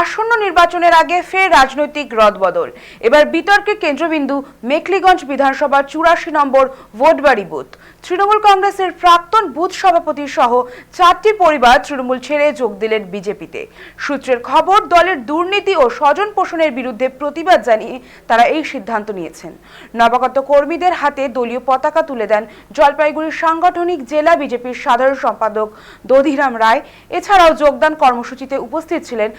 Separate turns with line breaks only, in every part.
আসন্ন নির্বাচনের আগে ফের রাজনৈতিক রদবদল। এবার বিতর্কের কেন্দ্রবিন্দু মেখলিগঞ্জ বিধানসভার চুরাশি নম্বর ভোটবাড়ি বুথ। তৃণমূল কংগ্রেসের প্রাক্তন বুথ সভাপতি সহ চারটি পরিবার তৃণমূল ছেড়ে যোগ দিলেন বিজেপিতে। সূত্রের খবর, দলের দুর্নীতি ও স্বজন পোষণের বিরুদ্ধে প্রতিবাদ জানিয়ে তারা এই সিদ্ধান্ত নিয়েছেন। নবাগত কর্মীদের হাতে দলীয় পতাকা তুলে দেন জলপাইগুড়ির সাংগঠনিক জেলা বিজেপির সাধারণ সম্পাদক দধিরাম রায়। এছাড়াও যোগদান কর্মসূচিতে উপস্থিত ছিলেন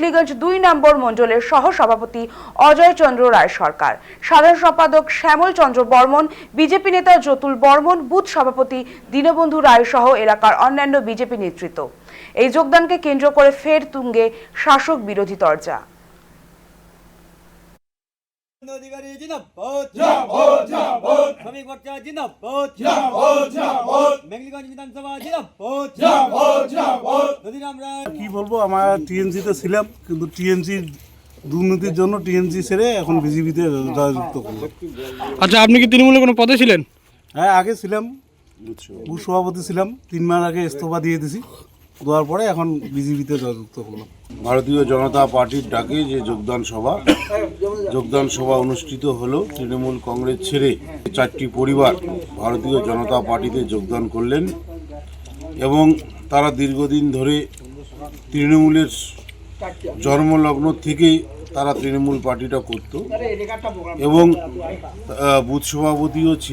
মেখলিগঞ্জ দুই নম্বর মণ্ডলের সহ সভাপতি অজয় চন্দ্র রায় সরকার সাধারণ সম্পাদক শ্যামল চন্দ্র বর্মন বিজেপি নেতা যতুল বর্মন বুথ সভাপতি দীনবন্ধু রায় সহ এলাকার অন্যান্য বিজেপি নেতৃত্ব এই যোগদানকে কেন্দ্র করে ফের তুঙ্গে শাসক বিরোধী তরজা
অধিকারী জিন্দাবাদ
জিন্দাবাদ, জিন্দাবাদ।
শ্রমিক মোর্চা জিন্দাবাদ
জিন্দাবাদ, জিন্দাবাদ।
মেঘলিগঞ্জ বিধানসভা জিন্দাবাদ
জিন্দাবাদ, জিন্দাবাদ।
কি বলব আমরা টিএনসিতে ছিলাম কিন্তু টিএনসি দুর্নীতির জন্য টিএনসি ছেড়ে এখন বিজেপিতে যুক্ত করল।
আচ্ছা আপনি কি তৃণমূলে কোনো পদে ছিলেন?
হ্যাঁ আগে ছিলাম বুথ সভাপতি ছিলাম তিন মাস আগে ইস্তফা দিয়ে দিছি দেওয়ার পরে এখন বিজেপিতে যুক্ত করলাম
ভারতীয় জনতা পার্টির ডাকে যে যোগদান সভা যোগদান সভা অনুষ্ঠিত হলো তৃণমূল কংগ্রেস ছেড়ে চারটি পরিবার ভারতীয় জনতা পার্টিতে যোগদান করলেন এবং তারা দীর্ঘদিন ধরে তৃণমূলের জন্মলগ্ন থেকেই তারা তৃণমূল পার্টিটা করত। এবং বুথ সভাপতিও ছিল।